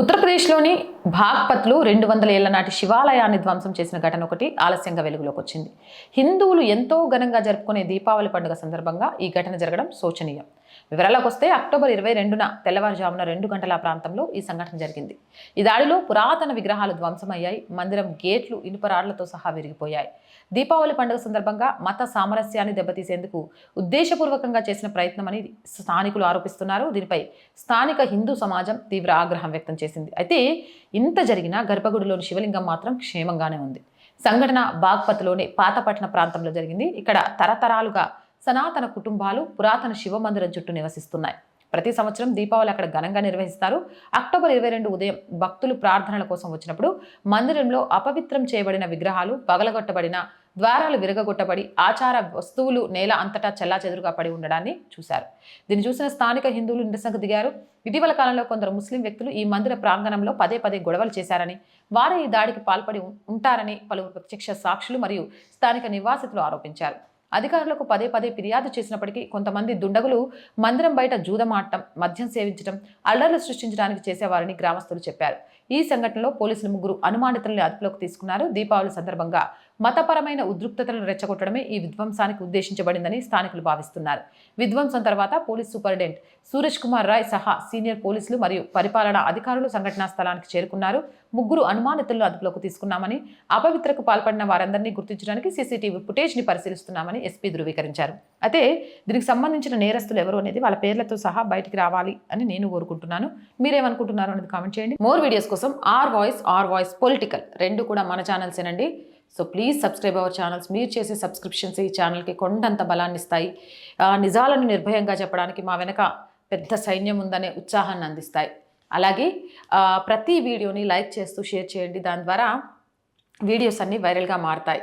ఉత్తరప్రదేశ్లోని భాగ్పత్లు రెండు వందల ఏళ్ళ నాటి శివాలయాన్ని ధ్వంసం చేసిన ఘటన ఒకటి ఆలస్యంగా వెలుగులోకి వచ్చింది హిందువులు ఎంతో ఘనంగా జరుపుకునే దీపావళి పండుగ సందర్భంగా ఈ ఘటన జరగడం శోచనీయం. వివరాలకు వస్తే అక్టోబర్ ఇరవై రెండున తెల్లవారుజామున రెండు గంటల ప్రాంతంలో ఈ సంఘటన జరిగింది. ఈ దాడిలో పురాతన విగ్రహాలు ధ్వంసమయ్యాయి. మందిరం గేట్లు ఇనుపరాళ్ళతో సహా విరిగిపోయాయి. దీపావళి పండుగ సందర్భంగా మత సామరస్యాన్ని దెబ్బతీసేందుకు ఉద్దేశపూర్వకంగా చేసిన ప్రయత్నమని స్థానికులు ఆరోపిస్తున్నారు. దీనిపై స్థానిక హిందూ సమాజం తీవ్ర ఆగ్రహం వ్యక్తం చేసింది. అయితే ఇంత జరిగినా గర్భగుడిలోని శివలింగం మాత్రం క్షేమంగానే ఉంది. సంఘటన బాగ్పత్లోని పాతపట్న ప్రాంతంలో జరిగింది. ఇక్కడ తరతరాలుగా సనాతన కుటుంబాలు పురాతన శివ మందిరం చుట్టూ నివసిస్తున్నాయి. ప్రతి సంవత్సరం దీపావళి అక్కడ ఘనంగా నిర్వహిస్తారు. అక్టోబర్ ఇరవై రెండు ఉదయం భక్తులు ప్రార్థనల కోసం వచ్చినప్పుడు మందిరంలో అపవిత్రం చేయబడిన విగ్రహాలు పగలగొట్టబడిన ద్వారాలు విరగగొట్టబడి ఆచార వస్తువులు నేల అంతటా చెల్లాచెదురుగా పడి ఉండడాన్ని చూశారు. దీన్ని చూసిన స్థానిక హిందువులు నిరసనకు దిగారు. ఇటీవల కాలంలో కొందరు ముస్లిం వ్యక్తులు ఈ మందిర ప్రాంగణంలో పదే పదే గొడవలు చేశారని వారే ఈ దాడికి పాల్పడి ఉంటారని పలువురు ప్రత్యక్ష సాక్షులు మరియు స్థానిక నివాసితులు ఆరోపించారు. అధికారులకు పదే పదే ఫిర్యాదు చేసినప్పటికీ కొంతమంది దుండగులు మందిరం బయట జూదమాటం మద్యం సేవించడం అల్లర్లు సృష్టించడానికి చేసేవారని గ్రామస్తులు చెప్పారు. ఈ సంఘటనలో పోలీసులు ముగ్గురు అనుమానితుల్ని అదుపులోకి తీసుకున్నారు. దీపావళి సందర్భంగా మతపరమైన ఉద్రిక్తతలను రెచ్చగొట్టడమే ఈ విధ్వంసానికి ఉద్దేశించబడిందని స్థానికులు భావిస్తున్నారు. విధ్వంసం తర్వాత పోలీస్ సూపరింటెండెంట్ సూరజ్ కుమార్ రాయ్ సహా సీనియర్ పోలీసులు మరియు పరిపాలనా అధికారులు సంఘటనా స్థలానికి చేరుకున్నారు. ముగ్గురు అనుమానితులను అదుపులోకి తీసుకున్నామని అపవిత్రకు పాల్పడిన వారందరినీ గుర్తించడానికి సీసీటీవీ ఫుటేజ్ని పరిశీలిస్తున్నామని ఎస్పీ ధృవీకరించారు. అయితే దీనికి సంబంధించిన నేరస్తులు ఎవరు అనేది వాళ్ళ పేర్లతో సహా బయటికి రావాలి అని నేను కోరుకుంటున్నాను. మీరేమనుకుంటున్నారు అనేది కామెంట్ చేయండి. మోర్ వీడియోస్ కోసం our voice our voice political రెండు కూడా మన ఛానల్సేనండి. So please subscribe our channels మీరు చేసే సబ్స్క్రిప్షన్స్ ఈ ఛానల్కి కొండంత బలాన్ని ఇస్తాయి నిజాలను నిర్భయంగా చెప్పడానికి మా వెనక పెద్ద సైన్యం ఉందనే ఉత్సాహాన్ని అందిస్తాయి. అలాగే ప్రతి వీడియోని లైక్ చేస్తూ షేర్ చేయండి. దాని ద్వారా వీడియోస్ అన్నీ వైరల్గా మారుతాయి.